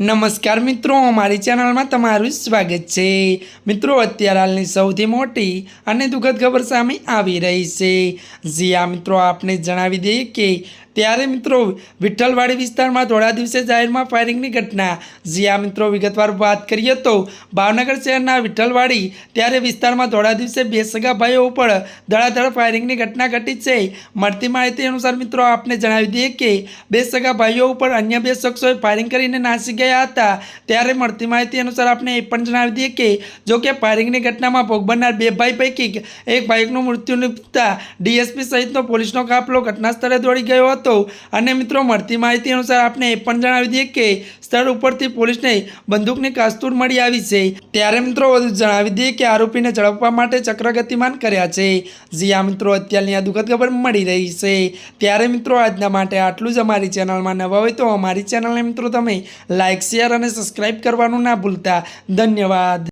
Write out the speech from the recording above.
નમસ્કાર મિત્રો, અમારી ચેનલમાં તમારું સ્વાગત છે. મિત્રો, અત્યારે હાલની સૌથી મોટી અને દુઃખદ ખબર સામે આવી રહી છે. જ્યાં મિત્રો, આપને જણાવી દઈએ કે ત્યારે મિત્રો વિઠ્ઠલવાડી વિસ્તારમાં થોડા દિવસે જાહેરમાં ફાયરિંગની ઘટના. જ્યાં મિત્રો, વિગતવાર વાત કરીએ તો ભાવનગર શહેરના વિઠ્ઠલવાડી ત્યારે વિસ્તારમાં થોડા દિવસે બે સગા ભાઈઓ ઉપર ધડાધડ ફાયરિંગની ઘટના ઘટી છે. મળતી માહિતી અનુસાર મિત્રો, આપને જણાવી દઈએ કે બે સગા ભાઈઓ ઉપર અન્ય બે શખ્સોએ ફાયરિંગ કરીને નાસી ગયા હતા. ત્યારે મળતી માહિતી અનુસાર આપણે એ પણ જણાવી દઈએ કે જો કે ફાયરિંગની ઘટનામાં ભોગ બનનાર બે ભાઈ પૈકી એક ભાઈકનું મૃત્યુ નિપજતા ડીએસપી સહિતનો પોલીસનો કાફલો ઘટના સ્થળે દોડી ગયો હતો. અને મિત્રો, મળતી માહિતી અનુસાર આપણે એ પણ જણાવી દઈએ કે સ્થળ ઉપરથી પોલીસને બંદૂકની કાસ્તુર મળી આવી છે. ત્યારે મિત્રો વધુ જણાવી દઈએ કે આરોપીને ઝડપવા માટે ચક્ર ગતિમાન કર્યા છે. જ્યાં મિત્રો, અત્યારની આ દુઃખદ ખબર મળી રહી છે. ત્યારે મિત્રો, આજના માટે આટલું જ અમારી ચેનલમાં નવા હોય તો અમારી ચેનલને મિત્રો તમે લાઇક શેર અને સબસ્ક્રાઇબ કરવાનું ના ભૂલતા. ધન્યવાદ.